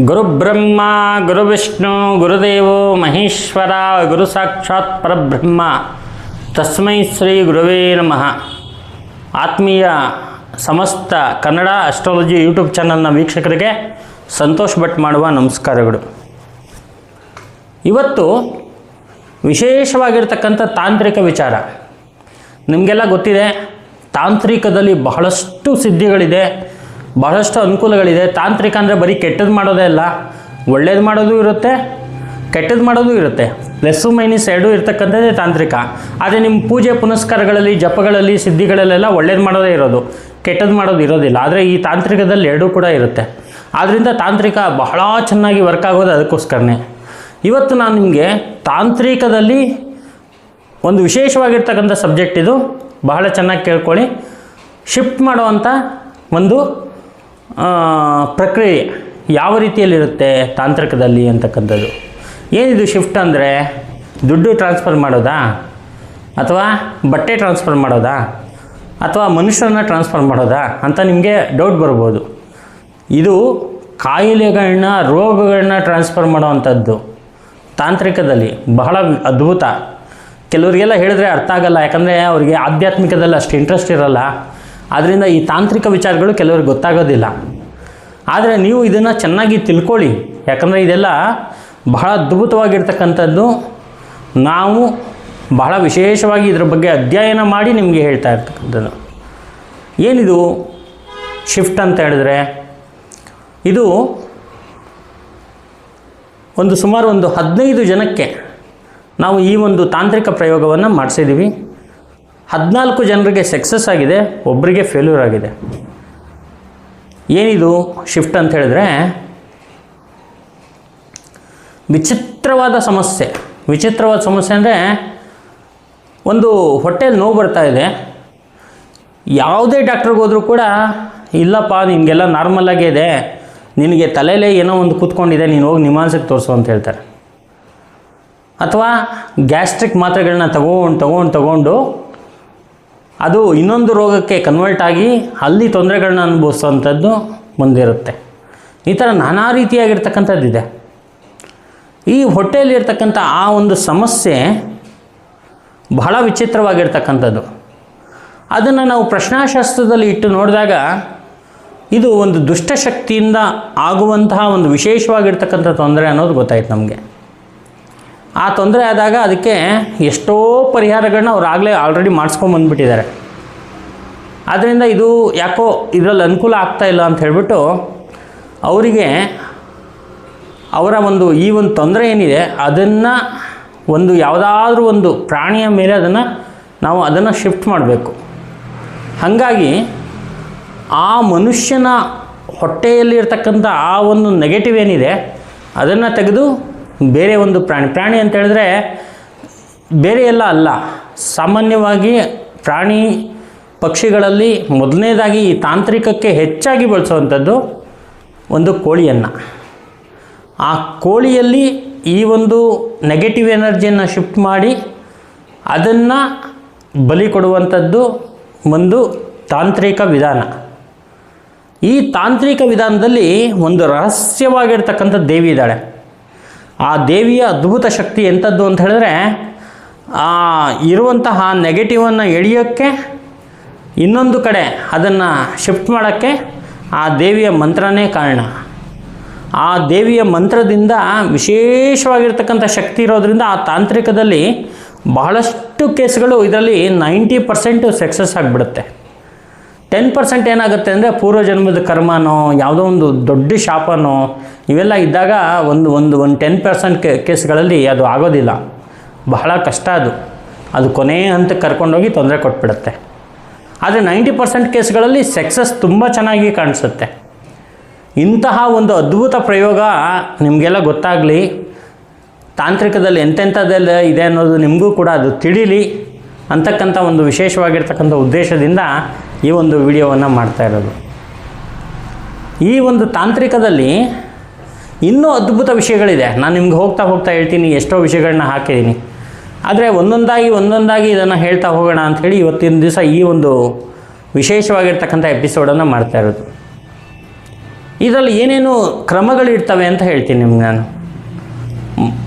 ಗುರುಬ್ರಹ್ಮ, ಗುರುವಿಷ್ಣು, ಗುರುದೇವೋ ಮಹೇಶ್ವರ, ಗುರು ಸಾಕ್ಷಾತ್ ಪರಬ್ರಹ್ಮ. ತಸ್ಮೈ ಶ್ರೀ ಗುರುವೇ ನಮಃ. ಆತ್ಮೀಯ ಸಮಸ್ತ ಕನ್ನಡ ಅಸ್ಟ್ರಾಲಜಿ ಯೂಟ್ಯೂಬ್ ಚಾನಲ್ನ ವೀಕ್ಷಕರಿಗೆ ಸಂತೋಷ್ ಭಟ್ ಮಾಡುವ ನಮಸ್ಕಾರಗಳು. ಇವತ್ತು ವಿಶೇಷವಾಗಿರ್ತಕ್ಕಂಥ ತಾಂತ್ರಿಕ ವಿಚಾರ. ನಿಮಗೆಲ್ಲ ಗೊತ್ತಿದೆ, ತಾಂತ್ರಿಕದಲ್ಲಿ ಬಹಳಷ್ಟು ಸಿದ್ಧಿಗಳಿದೆ. ಬಹಳಷ್ಟು ಅನುಕೂಲಗಳಿದೆ. ತಾಂತ್ರಿಕ ಅಂದರೆ ಬರೀ ಕೆಟ್ಟದ್ದು ಮಾಡೋದೇ ಅಲ್ಲ, ಒಳ್ಳೇದು ಮಾಡೋದು ಇರುತ್ತೆ ಕೆಟ್ಟದ್ದು ಮಾಡೋದು ಇರುತ್ತೆ. ಪ್ಲಸ್ಸು ಮೈನಸ್ ಎರಡೂ ಇರ್ತಕ್ಕಂಥದ್ದೇ ತಾಂತ್ರಿಕ. ಆದರೆ ನಿಮ್ಮ ಪೂಜೆ ಪುನಸ್ಕಾರಗಳಲ್ಲಿ, ಜಪಗಳಲ್ಲಿ, ಸಿದ್ಧಿಗಳಲ್ಲೆಲ್ಲ ಒಳ್ಳೇದು ಮಾಡೋದೇ ಇರೋದು ಕೆಟ್ಟದ್ದು ಮಾಡೋದು ಇರೋದಿಲ್ಲ. ಆದರೆ ಈ ತಾಂತ್ರಿಕದಲ್ಲಿ ಎರಡೂ ಕೂಡ ಇರುತ್ತೆ. ಆದ್ದರಿಂದ ತಾಂತ್ರಿಕ ಬಹಳ ಚೆನ್ನಾಗಿ ವರ್ಕ್ ಆಗೋದು ಅದಕ್ಕೋಸ್ಕರನೇ. ಇವತ್ತು ನಾನು ನಿಮಗೆ ತಾಂತ್ರಿಕದಲ್ಲಿ ಒಂದು ವಿಶೇಷವಾಗಿರ್ತಕ್ಕಂಥ ಸಬ್ಜೆಕ್ಟ್ ಇದು. ಬಹಳ ಚೆನ್ನಾಗಿ ಕೇಳ್ಕೊಳ್ಳಿ. ಶಿಫ್ಟ್ ಮಾಡುವಂಥ ಒಂದು ಪ್ರಕ್ರಿಯೆ ಯಾವ ರೀತಿಯಲ್ಲಿರುತ್ತೆ ತಾಂತ್ರಿಕದಲ್ಲಿ ಅಂತಕ್ಕಂಥದ್ದು? ಏನಿದು ಶಿಫ್ಟ್ ಅಂದರೆ ದುಡ್ಡು ಟ್ರಾನ್ಸ್ಫರ್ ಮಾಡೋದಾ? ಅಥವಾ ಬಟ್ಟೆ ಟ್ರಾನ್ಸ್ಫರ್ ಮಾಡೋದಾ? ಅಥವಾ ಮನುಷ್ಯರನ್ನ ಟ್ರಾನ್ಸ್ಫರ್ ಮಾಡೋದಾ? ಅಂತ ನಿಮಗೆ ಡೌಟ್ ಬರ್ಬೋದು. ಇದು ಕಾಯಿಲೆಗಳನ್ನ, ರೋಗಗಳನ್ನ ಟ್ರಾನ್ಸ್ಫರ್ ಮಾಡೋವಂಥದ್ದು. ತಾಂತ್ರಿಕದಲ್ಲಿ ಬಹಳ ಅದ್ಭುತ. ಕೆಲವರಿಗೆಲ್ಲ ಹೇಳಿದ್ರೆ ಅರ್ಥ ಆಗಲ್ಲ, ಯಾಕಂದರೆ ಅವರಿಗೆ ಆಧ್ಯಾತ್ಮಿಕದಲ್ಲಿ ಅಷ್ಟು ಇಂಟ್ರೆಸ್ಟ್ ಇರಲ್ಲ. ಆದ್ದರಿಂದ ಈ ತಾಂತ್ರಿಕ ವಿಚಾರಗಳು ಕೆಲವರಿಗೆ ಗೊತ್ತಾಗೋದಿಲ್ಲ. ಆದರೆ ನೀವು ಇದನ್ನು ಚೆನ್ನಾಗಿ ತಿಳ್ಕೊಳ್ಳಿ. ಯಾಕಂದರೆ ಇದೆಲ್ಲ ಬಹಳ ಅದ್ಭುತವಾಗಿರ್ತಕ್ಕಂಥದ್ದು. ನಾವು ಬಹಳ ವಿಶೇಷವಾಗಿ ಇದ್ರ ಬಗ್ಗೆ ಅಧ್ಯಯನ ಮಾಡಿ ನಿಮಗೆ ಹೇಳ್ತಾ ಇರ್ತಕ್ಕಂಥದ್ದು. ಏನಿದು? ಶಿಫ್ಟ್ ಅಂತ ಹೇಳಿದ್ರೆ ಇದು ಒಂದು ಸುಮಾರು ಒಂದು ಹದಿನೈದು ಜನಕ್ಕೆ ನಾವು ಈ ಒಂದು ತಾಂತ್ರಿಕ ಪ್ರಯೋಗವನ್ನು ಮಾಡಿಸಿದ್ದೀವಿ ಹದಿನಾಲ್ಕು ಜನರಿಗೆ ಸಕ್ಸಸ್ ಆಗಿದೆ ಒಬ್ಬರಿಗೆ ಫೇಲ್ಯೂರ್ ಆಗಿದೆ. ಏನಿದು ಶಿಫ್ಟ್ ಅಂತ ಹೇಳಿದ್ರೆ, ವಿಚಿತ್ರವಾದ ಸಮಸ್ಯೆ. ವಿಚಿತ್ರವಾದ ಸಮಸ್ಯೆ ಅಂದರೆ, ಒಂದು ಹೊಟ್ಟೆಯಲ್ಲಿ ನೋವು ಬರ್ತಾ ಇದೆ. ಯಾವುದೇ ಡಾಕ್ಟ್ರಿಗೆ ಹೋದರೂ ಕೂಡ, ಇಲ್ಲಪ್ಪ, ನಿನಗೆಲ್ಲ ನಾರ್ಮಲಾಗೇ ಇದೆ. ನಿನಗೆ ತಲೆಯಲ್ಲೇ ಏನೋ ಒಂದು ಕೂತ್ಕೊಂಡಿದೆ, ನೀನು ಹೋಗಿ ನಿಮಾನ್ಸಕ್ಕೆ ತೋರಿಸು ಅಂತ ಹೇಳ್ತಾರೆ. ಅಥವಾ ಗ್ಯಾಸ್ಟ್ರಿಕ್ ಮಾತ್ರೆಗಳನ್ನ ತಗೊಂಡು ತಗೊಂಡು ತಗೊಂಡು ಅದು ಇನ್ನೊಂದು ರೋಗಕ್ಕೆ ಕನ್ವರ್ಟ್ ಆಗಿ ಅಲ್ಲಿ ತೊಂದರೆಗಳನ್ನ ಅನುಭವಿಸುವಂಥದ್ದು ಮುಂದಿರುತ್ತೆ. ಈ ಥರ ನಾನಾ ರೀತಿಯಾಗಿರ್ತಕ್ಕಂಥದ್ದಿದೆ ಈ ಹೊಟ್ಟೆಯಲ್ಲಿರ್ತಕ್ಕಂಥ ಆ ಒಂದು ಸಮಸ್ಯೆ ಬಹಳ ವಿಚಿತ್ರವಾಗಿರ್ತಕ್ಕಂಥದ್ದು. ಅದನ್ನು ನಾವು ಪ್ರಶ್ನಾಶಾಸ್ತ್ರದಲ್ಲಿ ಇಟ್ಟು ನೋಡಿದಾಗ ಇದು ಒಂದು ದುಷ್ಟಶಕ್ತಿಯಿಂದ ಆಗುವಂತಹ ಒಂದು ವಿಶೇಷವಾಗಿರ್ತಕ್ಕಂಥ ತೊಂದರೆ ಅನ್ನೋದು ಗೊತ್ತಾಯ್ತು ನಮಗೆ. ಆ ತೊಂದರೆ ಆದಾಗ ಅದಕ್ಕೆ ಎಷ್ಟೋ ಪರಿಹಾರಗಳನ್ನ ಅವ್ರು ಆಗಲೇ ಆಲ್ರೆಡಿ ಮಾಡಿಸ್ಕೊಂಬಂದ್ಬಿಟ್ಟಿದ್ದಾರೆ ಆದ್ದರಿಂದ ಇದು ಯಾಕೋ ಇದರಲ್ಲಿ ಅನುಕೂಲ ಆಗ್ತಾ ಇಲ್ಲ ಅಂತ ಹೇಳಿಬಿಟ್ಟು ಅವರಿಗೆ ಅವರ ಒಂದು ಈ ಒಂದು ತೊಂದರೆ ಏನಿದೆ ಅದನ್ನು ಒಂದು ಯಾವುದಾದ್ರೂ ಒಂದು ಪ್ರಾಣಿಯ ಮೇಲೆ ಅದನ್ನು ನಾವು ಅದನ್ನು ಶಿಫ್ಟ್ ಮಾಡಬೇಕು. ಹಾಗಾಗಿ ಆ ಮನುಷ್ಯನ ಹೊಟ್ಟೆಯಲ್ಲಿರ್ತಕ್ಕಂಥ ಆ ಒಂದು ನೆಗೆಟಿವ್ ಏನಿದೆ ಅದನ್ನು ತೆಗೆದು ಬೇರೆ ಒಂದು ಪ್ರಾಣಿ ಪ್ರಾಣಿ ಅಂತ ಹೇಳಿದ್ರೆ ಬೇರೆ ಎಲ್ಲ ಅಲ್ಲ. ಸಾಮಾನ್ಯವಾಗಿ ಪ್ರಾಣಿ ಪಕ್ಷಿಗಳಲ್ಲಿ ಮೊದಲನೇದಾಗಿ ಈ ತಾಂತ್ರಿಕಕ್ಕೆ ಹೆಚ್ಚಾಗಿ ಬಳಸುವಂಥದ್ದು ಒಂದು ಕೋಳಿಯನ್ನು. ಆ ಕೋಳಿಯಲ್ಲಿ ಈ ಒಂದು ನೆಗೆಟಿವ್ ಎನರ್ಜಿಯನ್ನು ಶಿಫ್ಟ್ ಮಾಡಿ ಅದನ್ನು ಬಲಿ ಕೊಡುವಂಥದ್ದು ಒಂದು ತಾಂತ್ರಿಕ ವಿಧಾನ. ಈ ತಾಂತ್ರಿಕ ವಿಧಾನದಲ್ಲಿ ಒಂದು ರಹಸ್ಯವಾಗಿರ್ತಕ್ಕಂಥ ದೇವಿ ಇದ್ದಾಳೆ. ಆ ದೇವಿಯ ಅದ್ಭುತ ಶಕ್ತಿ ಎಂಥದ್ದು ಅಂತ ಹೇಳಿದ್ರೆ, ಆ ಇರುವಂತಹ ನೆಗೆಟಿವನ್ನು ಎಳೆಯೋಕ್ಕೆ ಇನ್ನೊಂದು ಕಡೆ ಅದನ್ನು ಶಿಫ್ಟ್ ಮಾಡೋಕ್ಕೆ ಆ ದೇವಿಯ ಮಂತ್ರನೇ ಕಾರಣ. ಆ ದೇವಿಯ ಮಂತ್ರದಿಂದ ವಿಶೇಷವಾಗಿರ್ತಕ್ಕಂಥ ಶಕ್ತಿ ಇರೋದ್ರಿಂದ ಆ ತಾಂತ್ರಿಕದಲ್ಲಿ ಬಹಳಷ್ಟು ಕೇಸ್ಗಳು ಇದರಲ್ಲಿ ನೈಂಟಿ ಪರ್ಸೆಂಟು ಸಕ್ಸಸ್ ಆಗಿಬಿಡುತ್ತೆ. ಟೆನ್ ಪರ್ಸೆಂಟ್ ಏನಾಗುತ್ತೆ ಅಂದರೆ ಪೂರ್ವಜನ್ಮದ ಕರ್ಮನೋ, ಯಾವುದೋ ಒಂದು ದೊಡ್ಡ ಶಾಪನೋ ಇವೆಲ್ಲ ಇದ್ದಾಗ ಒಂದು ಒಂದು ಒಂದು ಟೆನ್ ಪರ್ಸೆಂಟ್ ಕೇಸ್ಗಳಲ್ಲಿ ಅದು ಆಗೋದಿಲ್ಲ. ಬಹಳ ಕಷ್ಟ ಅದು. ಅದು ಕೊನೆ ಹಂತಕ್ಕೆ ಕರ್ಕೊಂಡೋಗಿ ತೊಂದರೆ ಕೊಟ್ಬಿಡುತ್ತೆ. ಆದರೆ ನೈಂಟಿ ಪರ್ಸೆಂಟ್ ಕೇಸ್ಗಳಲ್ಲಿ ಸಕ್ಸಸ್ ತುಂಬ ಚೆನ್ನಾಗಿ ಕಾಣಿಸುತ್ತೆ. ಇಂತಹ ಒಂದು ಅದ್ಭುತ ಪ್ರಯೋಗ ನಿಮಗೆಲ್ಲ ಗೊತ್ತಾಗಲಿ. ತಾಂತ್ರಿಕದಲ್ಲಿ ಎಂತೆಂಥದ್ದೆಲ್ಲ ಇದೆ ಅನ್ನೋದು ನಿಮಗೂ ಕೂಡ ಅದು ತಿಳಿಲಿ ಅಂತಕ್ಕಂಥ ಒಂದು ವಿಶೇಷವಾಗಿರ್ತಕ್ಕಂಥ ಉದ್ದೇಶದಿಂದ ಈ ಒಂದು ವಿಡಿಯೋವನ್ನು ಮಾಡ್ತಾ ಇರೋದು. ಈ ಒಂದು ತಾಂತ್ರಿಕದಲ್ಲಿ ಇನ್ನೂ ಅದ್ಭುತ ವಿಷಯಗಳಿದೆ. ನಾನು ನಿಮ್ಗೆ ಹೋಗ್ತಾ ಹೋಗ್ತಾ ಹೇಳ್ತೀನಿ, ಎಷ್ಟೋ ವಿಷಯಗಳನ್ನ ಹಾಕಿದ್ದೀನಿ. ಆದರೆ ಒಂದೊಂದಾಗಿ ಒಂದೊಂದಾಗಿ ಇದನ್ನು ಹೇಳ್ತಾ ಹೋಗೋಣ ಅಂಥೇಳಿ ಇವತ್ತಿನ ದಿವಸ ಈ ಒಂದು ವಿಶೇಷವಾಗಿರ್ತಕ್ಕಂಥ ಎಪಿಸೋಡನ್ನು ಮಾಡ್ತಾ ಇರೋದು. ಇದರಲ್ಲಿ ಏನೇನು ಕ್ರಮಗಳಿರ್ತವೆ ಅಂತ ಹೇಳ್ತೀನಿ ನಿಮ್ಗೆ ನಾನು.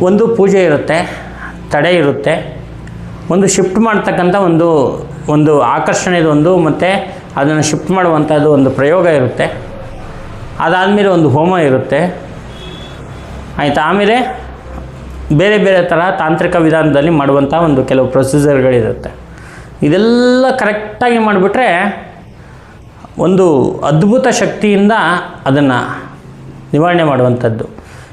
ಒಂದು ಪೂಜೆ ಇರುತ್ತೆ, ತಡೆ ಇರುತ್ತೆ, ಒಂದು ಶಿಫ್ಟ್ ಮಾಡ್ತಕ್ಕಂಥ ಒಂದು ಒಂದು ಆಕರ್ಷಣೆದು ಒಂದು, ಮತ್ತು ಅದನ್ನು ಶಿಫ್ಟ್ ಮಾಡುವಂಥದ್ದು ಒಂದು ಪ್ರಯೋಗ ಇರುತ್ತೆ. ಅದಾದಮೇಲೆ ಒಂದು ಹೋಮ ಇರುತ್ತೆ. ಆಯಿತಾ? ಆಮೇಲೆ ಬೇರೆ ಬೇರೆ ಥರ ತಾಂತ್ರಿಕ ವಿಧಾನದಲ್ಲಿ ಮಾಡುವಂಥ ಒಂದು ಕೆಲವು ಪ್ರೊಸೀಜರ್ಗಳಿರುತ್ತೆ ಇದೆಲ್ಲ ಕರೆಕ್ಟಾಗಿ ಮಾಡಿಬಿಟ್ರೆ ಒಂದು ಅದ್ಭುತ ಶಕ್ತಿಯಿಂದ ಅದನ್ನು ನಿವಾರಣೆ ಮಾಡುವಂಥದ್ದು.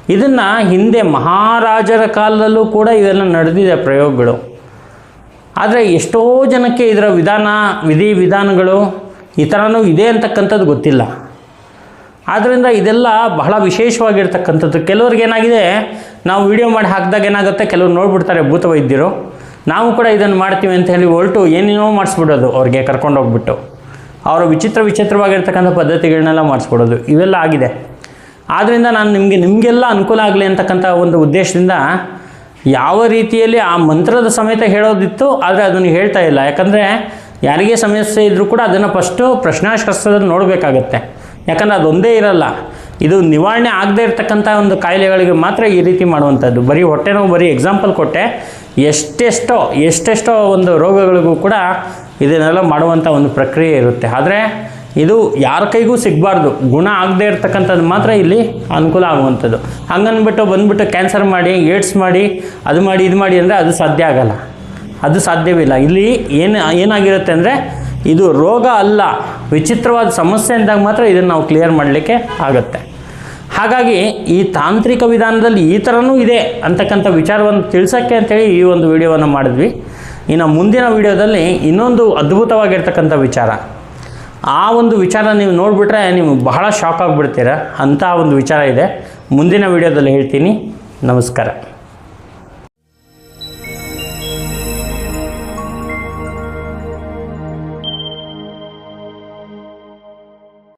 ಇದನ್ನು ಹಿಂದೆ ಮಹಾರಾಜರ ಕಾಲದಲ್ಲೂ ಕೂಡ ಇದೆಲ್ಲ ನಡೆದಿದೆ ಪ್ರಯೋಗಗಳು. ಆದರೆ ಎಷ್ಟೋ ಜನಕ್ಕೆ ಇದರ ವಿಧಾನ, ವಿಧಿ ವಿಧಾನಗಳು ಈ ಥರನೂ ಇದೆ ಅಂತಕ್ಕಂಥದ್ದು ಗೊತ್ತಿಲ್ಲ. ಆದ್ದರಿಂದ ಇದೆಲ್ಲ ಬಹಳ ವಿಶೇಷವಾಗಿರ್ತಕ್ಕಂಥದ್ದು. ಕೆಲವ್ರಿಗೆ ಏನಾಗಿದೆ, ನಾವು ವಿಡಿಯೋ ಮಾಡಿ ಹಾಕಿದಾಗ ಏನಾಗುತ್ತೆ, ಕೆಲವ್ರು ನೋಡ್ಬಿಡ್ತಾರೆ ಭೂತ ವೈದ್ಯರು ನಾವು ಕೂಡ ಇದನ್ನು ಮಾಡ್ತೀವಿ ಅಂತ ಹೇಳಿ ಒಲ್ಟು ಏನೇನೋ ಮಾಡಿಸ್ಬಿಡೋದು ಅವ್ರಿಗೆ ಕರ್ಕೊಂಡು ಹೋಗ್ಬಿಟ್ಟು. ಅವರ ವಿಚಿತ್ರ ವಿಚಿತ್ರವಾಗಿರ್ತಕ್ಕಂಥ ಪದ್ಧತಿಗಳನ್ನೆಲ್ಲ ಮಾಡಿಸ್ಬಿಡೋದು. ಇವೆಲ್ಲ ಆಗಿದೆ. ಆದ್ದರಿಂದ ನಾನು ನಿಮಗೆ, ನಿಮಗೆಲ್ಲ ಅನುಕೂಲ ಆಗಲಿ ಅಂತಕ್ಕಂಥ ಒಂದು ಉದ್ದೇಶದಿಂದ ಯಾವ ರೀತಿಯಲ್ಲಿ ಆ ಮಂತ್ರದ ಸಮೇತ ಹೇಳೋದಿತ್ತು, ಆದರೆ ಅದನ್ನು ಹೇಳ್ತಾ ಇಲ್ಲ. ಯಾಕಂದರೆ ಯಾರಿಗೆ ಸಮಸ್ಯೆ ಇದ್ದರೂ ಕೂಡ ಅದನ್ನು ಫಸ್ಟು ಪ್ರಶ್ನಾಶಾಸ್ತ್ರದಲ್ಲಿ ನೋಡಬೇಕಾಗತ್ತೆ. ಯಾಕಂದರೆ ಅದೊಂದೇ ಇರಲ್ಲ. ಇದು ನಿವಾರಣೆ ಆಗದೇ ಇರತಕ್ಕಂಥ ಒಂದು ಕಾಯಿಲೆಗಳಿಗೆ ಮಾತ್ರ ಈ ರೀತಿ ಮಾಡುವಂಥದ್ದು. ಬರೀ ಹೊಟ್ಟೆ ನೋವು, ಬರೀ ಎಕ್ಸಾಂಪಲ್ ಕೊಟ್ಟೆ, ಎಷ್ಟೆಷ್ಟೋ ಎಷ್ಟೆಷ್ಟೋ ಒಂದು ರೋಗಗಳಿಗೂ ಕೂಡ ಇದನ್ನೆಲ್ಲ ಮಾಡುವಂಥ ಒಂದು ಪ್ರಕ್ರಿಯೆ ಇರುತ್ತೆ. ಆದರೆ ಇದು ಯಾರ ಕೈಗೂ ಸಿಗಬಾರ್ದು. ಗುಣ ಆಗದೇ ಇರತಕ್ಕಂಥದ್ದು ಮಾತ್ರ ಇಲ್ಲಿ ಅನುಕೂಲ ಆಗುವಂಥದ್ದು. ಹಂಗನ್ಬಿಟ್ಟು ಬಂದುಬಿಟ್ಟು ಕ್ಯಾನ್ಸರ್ ಮಾಡಿ ಏಡ್ಸ್ ಮಾಡಿ, ಅದು ಮಾಡಿ, ಇದು ಮಾಡಿ ಅಂದರೆ ಅದು ಸಾಧ್ಯ ಆಗಲ್ಲ. ಅದು ಸಾಧ್ಯವಿಲ್ಲ ಇಲ್ಲಿ ಏನು, ಏನಾಗಿರುತ್ತೆ ಅಂದರೆ ಇದು ರೋಗ ಅಲ್ಲ, ವಿಚಿತ್ರವಾದ ಸಮಸ್ಯೆ ಅಂದಾಗ ಮಾತ್ರ ಇದನ್ನು ನಾವು ಕ್ಲಿಯರ್ ಮಾಡಲಿಕ್ಕೆ ಆಗುತ್ತೆ. ಹಾಗಾಗಿ ಈ ತಾಂತ್ರಿಕ ವಿಧಾನದಲ್ಲಿ ಈ ಥರನೂ ಇದೆ ಅಂತಕ್ಕಂಥ ವಿಚಾರವನ್ನು ತಿಳಿಸೋಕ್ಕೆ ಅಂತೇಳಿ ಈ ಒಂದು ವಿಡಿಯೋವನ್ನು ಮಾಡಿದ್ವಿ. ಇನ್ನು ಮುಂದಿನ ವಿಡಿಯೋದಲ್ಲಿ ಇನ್ನೊಂದು ಅದ್ಭುತವಾಗಿರ್ತಕ್ಕಂಥ ವಿಚಾರ. ಆ ಒಂದು ವಿಚಾರ ನೀವು ನೋಡಿಬಿಟ್ರೆ ನೀವು ಬಹಳ ಶಾಕ್ ಆಗಿಬಿಡ್ತೀರ. ಅಂಥ ಒಂದು ವಿಚಾರ ಇದೆ. ಮುಂದಿನ ವಿಡಿಯೋದಲ್ಲಿ ಹೇಳ್ತೀನಿ. ನಮಸ್ಕಾರ.